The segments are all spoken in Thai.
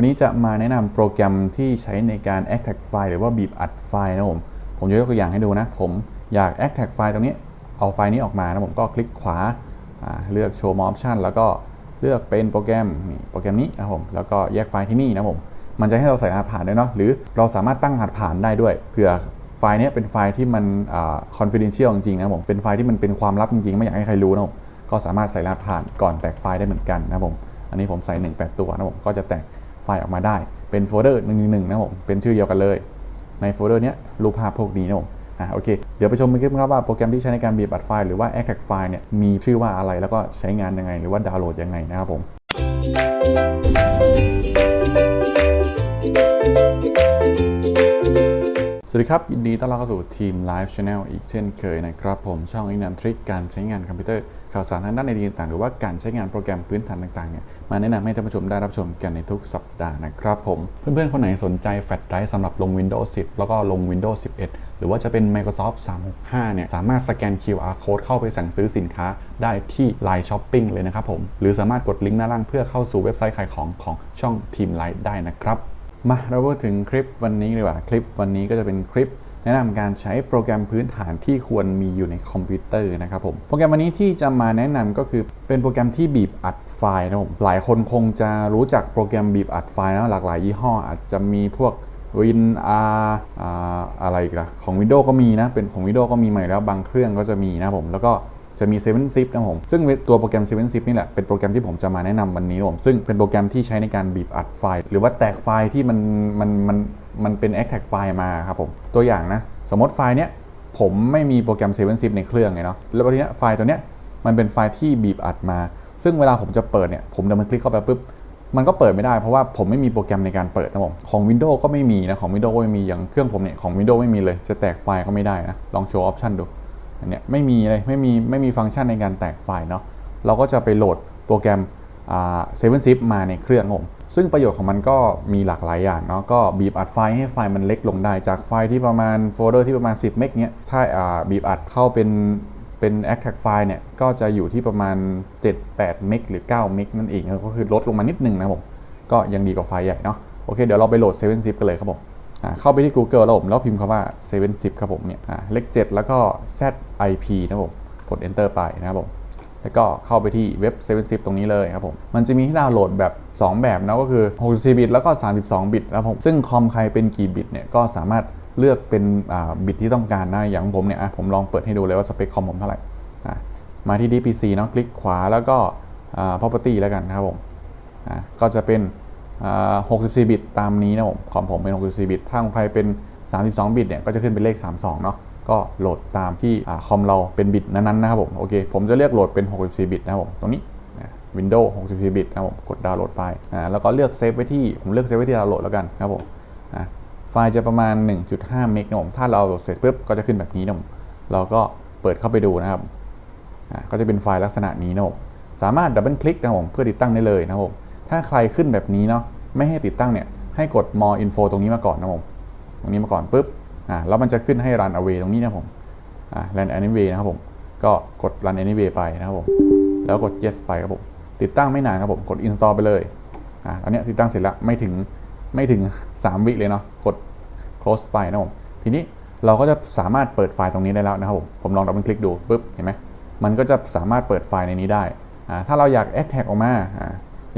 วันนี้จะมาแนะนำโปรแกรมที่ใช้ในการ extract ไฟล์หรือว่าบีบอัดไฟล์นะผม ผมจะยกตัวอย่างให้ดูนะ ผมอยาก extract ไฟล์ตรงนี้ เอาไฟล์นี้ออกมานะผมก็คลิกขวา เลือก show more option แล้วก็เลือกเป็นโปรแกรมนี่โปรแกรมนี้นะผม แล้วก็แยกไฟล์ที่นี่นะผม มันจะให้เราใส่รหัสผ่านด้วยเนาะ หรือเราสามารถตั้งรหัสผ่านได้ด้วย เผื่อไฟล์นี้เป็นไฟล์ที่มันอ่า confidential จริงๆนะผม เป็นไฟล์ที่มันเป็นความลับจริงๆ ไม่อยากให้ใครรู้นะผม ก็สามารถใส่รหัสผ่านก่อนแตกไฟล์ได้เหมือนกันนะผม อันนี้ผมใส่ 18 ตัวนะผม ก็จะแตก ฟล์ออกมาได้ เป็นโฟลเดอร์หนึ่งหนะครับผมเป็นชื่อเดียวกันเลย ในโฟลเดอร์นี้รูปภาพพวกนี้นะผมอะโอเค เดี๋ยวไปชมกันคลิปครับว่าโปรแกรมที่ใช้ในการบีบอัดไฟล์หรือว่า extract ไฟล์เนี่ยมีชื่อว่าอะไรแล้วก็ใช้งานยังไง หรือว่าดาวน์โหลดยังไงนะครับผม สวัสดีครับ ยินดีต้อนรับเข้าสู่ทีม Live Channel อีกเช่นเคยนะครับ ผมช่องอินนำทริคการใช้งานคอมพิวเตอร์ข่าวสารทางด้านไอทีต่างๆ หรือว่าการใช้งานโปรแกรมพื้นฐานต่างๆเนี่ยมาแนะนำให้ท่านผู้ชมได้รับชมกันในทุกสัปดาห์นะครับผม เพื่อนๆ คนไหนสนใจแฟลชไดรฟ์สำหรับลง Windows 10 แล้วก็ลง Windows 11 หรือว่าจะเป็น Microsoft 365 เนี่ยสามารถสแกน QR code เข้าไปสั่งซื้อสินค้าได้ที่ Line Shopping เลยนะครับผมหรือสามารถกดลิงก์หน้าล่างเพื่อเข้าสู่เว็บไซต์ขายของของช่องทีมไลฟ์ได้นะครับ มาเราพูดถึงคลิปวันนี้ดีกว่า คลิปวันนี้ก็จะเป็นคลิป แนะนำการใช้โปรแกรมพื้นฐานที่ควรมีอยู่ในคอมพิวเตอร์นะครับผม โปรแกรมวันนี้ที่จะมาแนะนำก็คือเป็นโปรแกรมที่บีบอัดไฟล์นะผมหลายคนคงจะรู้จักโปรแกรมบีบอัดไฟล์นะหลากหลายยี่ห้อ อาจจะมีพวก Win R อ่าอะไรอีกล่ะของ Windows ก็มีนะเป็นของ Windows ก็มีใหม่แล้วบางเครื่องก็จะมีนะผมแล้วก็ จะมี 7 zip นะผม ซึ่งตัวโปรแกรม 7 zip นี่แหละ เป็นโปรแกรมที่ผมจะมาแนะนำวันนี้นะผมซึ่งเป็นโปรแกรมที่ใช้ในการบีบอัดไฟล์ หรือว่าแตกไฟล์ที่มันมันมันมันเป็น extract ไฟล์มาครับผมตัวอย่างนะสมมติไฟล์เนี้ยผมไม่มีโปรแกรม 7 zip ในเครื่องไงเนาะแล้วทีนี้ไฟล์ตัวเนี้ยมันเป็นไฟล์ที่บีบอัดมา ซึ่งเวลาผมจะเปิดเนี่ยผมเดินมาคลิกเข้าไปปุ๊บมันก็เปิดไม่ได้เพราะว่าผมไม่มีโปรแกรมในการเปิดนะผมของ Windows ก็ไม่มีนะของ Windows ก็ไม่มีอย่างเครื่องผมเนี่ยของ Windows ไม่มีเลยจะแตกไฟล์ก็ไม่ได้นะลองโชว์ออปชันดู อันเนี้ยไม่มีเลยไม่มีไม่มีฟังก์ชันในการแตกไฟล์เนาะเราก็จะไปโหลดโปรแกรมอ่า7 zip มาในเครื่องผมซึ่งประโยชน์ของมันก็มีหลากหลายอย่างเนาะก็บีบอัดไฟล์ให้ไฟล์มันเล็กลงได้จากไฟล์ที่ประมาณโฟลเดอร์ที่ประมาณ 10 เมกเนี้ยถ้าอ่บีบอัดเข้าเป็นเป็น extract ไฟล์เนี่ยก็จะอยู่ที่ประมาณ 7-8 เมกหรือ 9 เมกนั่นเองก็คือลดลงมานิดนึงนะผมก็ยังดีกว่าไฟล์ใหญ่เนาะโอเคเดี๋ยวเราไปโหลด7 zip กันเลยครับผม เข้าไปที่ Google แล้วผมแล้วพิมพ์คำว่า7 zip ครับผมเนี่ยเลข7แล้วก็ zip นะผมกด enter ไปนะครับผมแล้วก็เข้าไปที่เว็บ7 zip ตรงนี้เลยครับผม มันจะมีให้ดาวน์โหลดแบบ 2 แบบนะก็คือ 64 บิตแล้วก็ 32 บิตนะครับผม ซึ่งคอมใครเป็นกี่บิตเนี่ยก็สามารถเลือกเป็นบิตที่ต้องการได้อย่างผมเนี่ยผมลองเปิดให้ดูเลยว่าสเปคคอมผมเท่าไหร่มาที่ DPC เนาะคลิกขวาแล้วก็ property แล้วกันนะครับผมก็จะเป็น 64 บิตตามนี้นะผมคอมผมเป็น 64 บิต ถ้าของใครเป็น 32 บิตเนี่ยก็จะขึ้นเป็นเลข 32 เนาะก็โหลดตามที่อคอมเราเป็นบิตนั้นๆนะครับผมโอเคผมจะเลือกโหลดเป็น 64 บิตนะครับผมตรงนี้วินโดว์64 บิตนะครับผมกดดาวน์โหลดไปอ่าแล้วก็เลือกเซฟไว้ที่ผมเลือกเซฟไว้ที่ดาวน์โหลดแล้วกันนะครับผมอ่าไฟล์จะประมาณ 1.5 เมกนะผมถ้าเราโหลดเสร็จปุ๊บก็จะขึ้นแบบนี้นะผมเราก็เปิดเข้าไปดูนะครับอ่าก็จะเป็นไฟล์ลักษณะนี้นะผมสามารถดับเบิลคลิกนะผมเพื่อติดตั้งได้เลยนะครับผม ถ้าใครขึ้นแบบนี้เนาะไม่ให้ติดตั้งเนี่ยให้กด more info ตรงนี้มาก่อนนะผมตรงนี้มาก่อนปุ๊บอ่าแล้วมันจะขึ้นให้ run away ตรงนี้นะผมอ่า run anyway นะครับผมก็กด run anyway ไปนะครับผมแล้วกด yes ไปครับผมติดตั้งไม่นานครับผมกด install ไปเลยอ่าตอนนี้ติดตั้งเสร็จแล้วไม่ถึงไม่ถึง 3 วิเลยเนาะกด close ไปนะผมทีนี้เราก็จะสามารถเปิดไฟล์ตรงนี้ได้แล้วนะครับผมผมลองดับเบิลคลิกดูปุ๊บเห็นไหมมันก็จะสามารถเปิดไฟล์ในนี้ได้อ่าถ้าเราอยาก extract ออกมา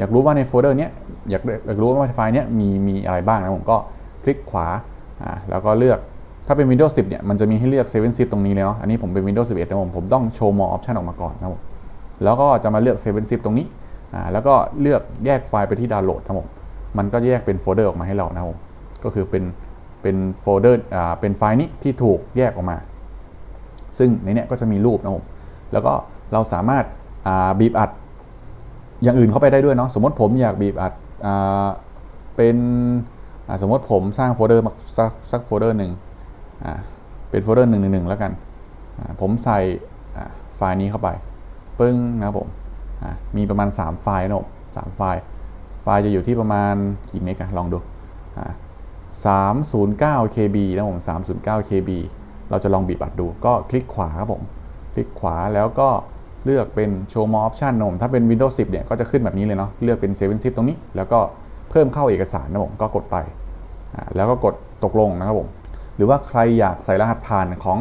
อ่าอยากรู้ว่าในโฟลเดอร์นี้อยากอยากรู้ว่าไฟล์นี้มีมีอะไรบ้างนะผมก็คลิกขวาอ่าแล้วก็เลือกถ้าเป็น Windows 10 เนี่ยมันจะมีให้เลือก 7 zip ตรงนี้เลยเนาะอันนี้ผมเป็น Windows 11นะผมผมต้องโชว์ more option ออกมาก่อนนะผมแล้วก็จะมาเลือก 7 zip ตรงนี้อ่าแล้วก็เลือกแยกไฟล์ไปที่ดาวน์โหลดนะผมมันก็แยกเป็นโฟลเดอร์ออกมาให้เรานะผมก็คือเป็นเป็นโฟลเดอร์อ่าเป็นไฟล์นี้ที่ถูกแยกออกมา ซึ่งในเนี้ยก็จะมีรูปนะผมแล้วก็เราสามารถอ่าบีบอัด อย่างอื่นเข้าไปได้ด้วยเนาะสมมติผมอยากบีบอัดอ่าเป็นสมมติผมสร้างโฟลเดอร์มาสักสักโฟลเดอร์หนึ่งอ่าเป็นโฟลเดอร์หนึ่งหนึ่งแล้วกันผมใส่ไฟล์นี้เข้าไปปึ้งนะครับผมมีประมาณ 3 ไฟล์นะผมสามไฟล์ ไฟล์จะอยู่ที่ประมาณกี่เมกะลองดูอ่า309 KB นะผม309 KB เราจะลองบีบอัดดูก็คลิกขวาครับผม คลิกขวาแล้วก็ เลือกเป็น show more option นะผมถ้าเป็น Windows 10 เนี่ยก็จะขึ้นแบบนี้เลยเนาะเลือกเป็น7 zip ตรงนี้ แล้วก็เพิ่มเข้าเอกสารนะผมก็กดไป แล้วก็กดตกลงนะครับผม หรือว่าใครอยากใส่รหัสผ่านของ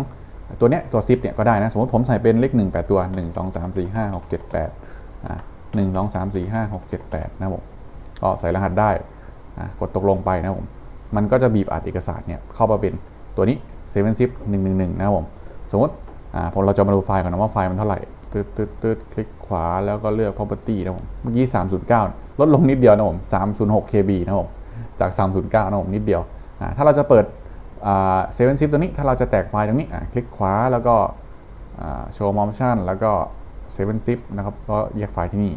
ตัวเนี้ยตัวซิปเนี่ยก็ได้นะ สมมติผมใส่เป็นเลข1 8 ตัว 1 2 3 4 5 6 7 8อ่า1 2 3 4 5 6 7 8 นะผมก็ใส่รหัสได้กดตกลงไปนะผม มันก็จะบีบอัดเอกสารเนี่ยเข้ามาเป็นตัวนี้7 zip 111 นะครับผม สมมติอ่าผมเราจะมาดูไฟล์ก่อนนะว่าไฟล์มันเท่าไหร่ ตืดตืดตืดคลิกขวาแล้วก็เลือก property นะผมเมื่อกี้ 309 ลดลงนิดเดียวนะผม 306 KB นะผม จาก 309 นะผม นิดเดียวถ้าเราจะเปิดเซเว่นซิปตัวนี้ ถ้าเราจะแตกไฟล์ตรงนี้คลิกขวาแล้วก็โชว์มอมชั่นแล้วก็เซเว่นซิปนะครับก็แยกไฟล์ที่นี่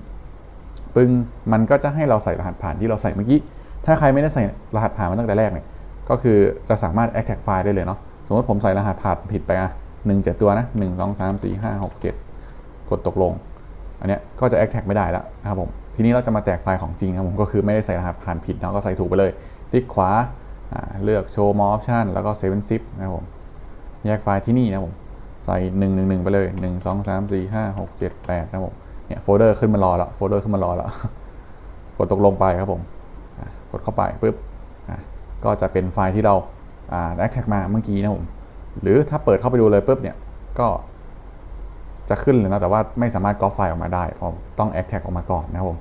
ปึ้งมันก็จะให้เราใส่รหัสผ่านที่เราใส่เมื่อกี้ ถ้าใครไม่ได้ใส่รหัสผ่านมาตั้งแต่แรกเนี่ย ก็คือจะสามารถ extract ไฟล์ได้เลยเนาะ สมมติผมใส่รหัสผ่านผิดไปอะหนึ่งเจ็ดตัวนะหนึ่งสองสามสี่ห้าหกเจ็ด กดตกลง อันนี้ก็จะ extract ไม่ได้แล้วนะครับผม ทีนี้เราจะมาแตกไฟล์ของจริงนะครับผม ก็คือไม่ได้ใส่รหัสผ่านผิดเนาะก็ใส่ถูกไปเลย คลิกขวาอ่าเลือก show more option แล้วก็7 zip นะครับผม แยกไฟล์ที่นี่นะครับผม ใส่ 1 1 1 ไปเลย 1 2 3 4 5 6 7 8 นะครับผม เนี่ยโฟลเดอร์ขึ้นมารอแล้ว โฟลเดอร์ขึ้นมารอแล้ว กดตกลงไปครับผม กดเข้าไปปุ๊บ ก็จะเป็นไฟล์ที่เราแอ่า extract มาเมื่อกี้นะครับผม หรือถ้าเปิดเข้าไปดูเลยปุ๊บเนี่ย ก็ จะขึ้นเลยนะแต่ว่าไม่สามารถก๊อปไฟล์ออกมาได้เพราะต้อง extract ออกมาก่อนนะครับผม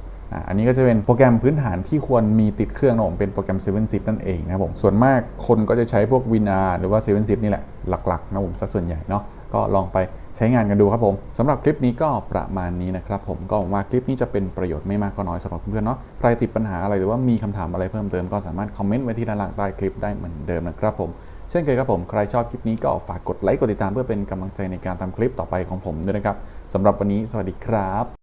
อันนี้ก็จะเป็นโปรแกรมพื้นฐานที่ควรมีติดเครื่องนะผมเป็นโปรแกรม7 zip นั่นเองนะครับผมส่วนมากคนก็จะใช้พวก WinR หรือว่า7 zip นี่แหละหลักๆนะผมซะส่วนใหญ่เนาะก็ลองไปใช้งานกันดูครับผมสำหรับคลิปนี้ก็ประมาณนี้นะครับผมก็หวังว่าคลิปนี้จะเป็นประโยชน์ไม่มากก็น้อยสำหรับเพื่อนๆเนาะใครติดปัญหาอะไรหรือว่ามีคำถามอะไรเพิ่มเติมก็สามารถคอมเมนต์ไว้ที่ด้านล่างใต้คลิปได้เหมือนเดิมนะครับผมเช่นเคยครับผมใครชอบคลิปนี้ก็ฝากกดไลค์กดติดตามเพื่อเป็นกำลังใจในการทำคลิปต่อไปของผมด้วยนะครับสำหรับวันนี้สวัสดีครับ